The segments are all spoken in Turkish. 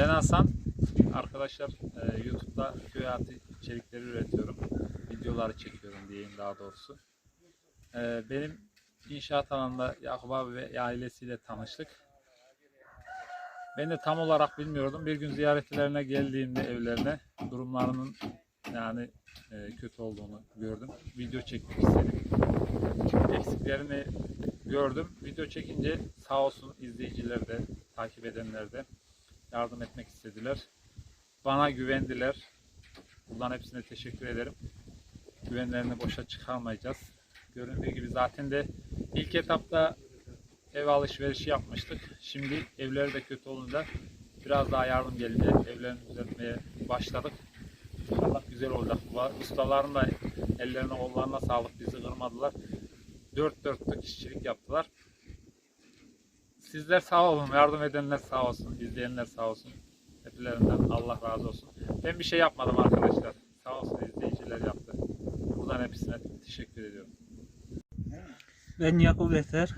ben Hasan. Arkadaşlar e, YouTube'da köy hayatı içerikleri üretiyorum. Videoları çekiyorum diyeyim daha doğrusu. E, benim inşaat alanında Yakup abi ve ailesiyle tanıştık. Ben de tam olarak bilmiyordum. Bir gün ziyaretlerine geldiğimde evlerine durumlarının yani e, kötü olduğunu gördüm. Video çekmek istedim. Eksiklerini gördüm. Video çekince sağ olsun izleyiciler de, takip edenler de yardım etmek istediler. Bana güvendiler. Buradan hepsine teşekkür ederim. Güvenlerini boşa çıkarmayacağız. Göründüğü gibi zaten de ilk etapta ev alışverişi yapmıştık. Şimdi evleri de kötü olunca biraz daha yardım gelince evlerini düzeltmeye başladık. İnşallah güzel olacak. Ustaların da ellerine kollarına sağlık bizi kırmadılar. Dört dörtlük işçilik yaptılar. Sizler sağ olun, yardım edenler sağ olsun, izleyenler sağ olsun. Hepilerinden Allah razı olsun. Ben bir şey yapmadım arkadaşlar. Sağ olsun izleyiciler yaptı. Buradan hepsine teşekkür ediyorum. Ben Yakup Eser.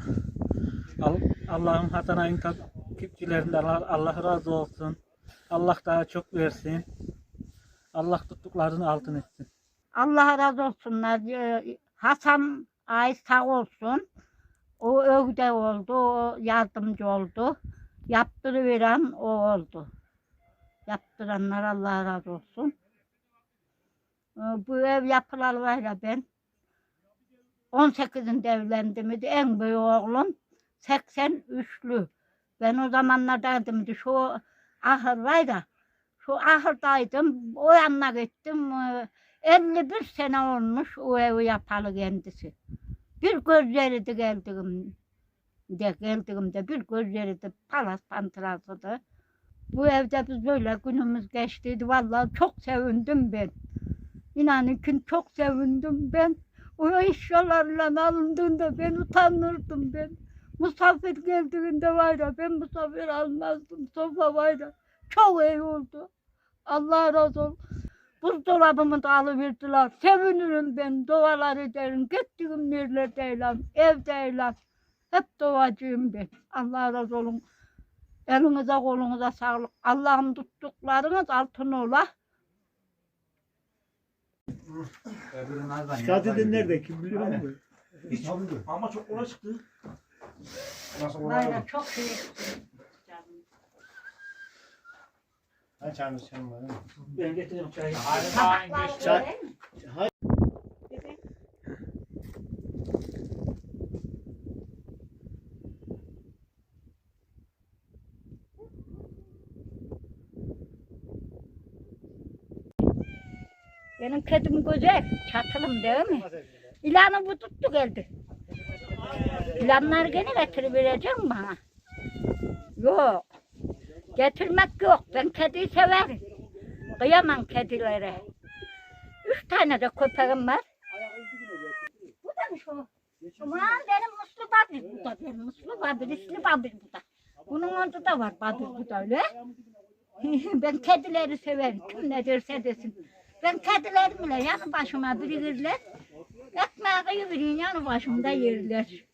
Al- Allah'ın Hasanay'ın takipçilerinden Allah Allah razı olsun. Allah daha çok versin. Allah tuttuklarını altın etsin. Allah razı olsunlar. Ee, Hasan Ay sağ olsun. O övde oldu, o yardımcı oldu. Yaptırıveren o oldu. Yaptıranlar Allah razı olsun. Ee, Bu ev yapılalı var ya ben 18'inde evlendim idi. En büyük oğlum 83'lü. Ben o zamanlardaydım. Şu ahır var ya şu ahırdaydım. O yanına gittim. Ee, 51 sene olmuş o evi yapalı kendisi. Bir gözleri de geldiğim de geldiğimde bir gözleri de palas pantrasıdı. Bu evde biz böyle günümüz geçtiydi. Vallahi çok sevindim ben. İnanın ki çok sevindim ben. O eşyalarla alındığında ben utanırdım ben. Misafir geldiğinde var ya ben misafir almazdım. Sofa var ya çok iyi oldu. Allah razı olsun. Buzdolabımı da alıverdiler. Sevinirim ben. Dualar ederim. Gittiğim yerlerdeylem. Evdeylem. Hep duacıyım ben. Allah razı olsun. Elinize kolunuza sağlık. Allah'ım tuttuklarınız altın ola. Şikayet eden nerede kim biliyor musun? Hiç. Ama çok kolay çıktı. Nasıl Bayra çok şey. Ha çayını içelim bari. Ben getireyim çayı. Çay. Benim kedim güzel. Çatılım değil mi? İlanı bu tuttu geldi. İlanlar gene getiriverecek mi bana? Yok. Getirmek yok. Ben kediyi severim. Kıyamam kedilere. Üç tane de köpeğim var. Bu da mı şu? Aman benim muslu babil bu da benim muslu babil, isli babil bu da. Bunun onda da var babil bu da öyle. ben kedileri severim. Kim ne derse desin. Ben kedilerimle yanı başıma birikirler. Ekmeği verin yanı başımda yerler.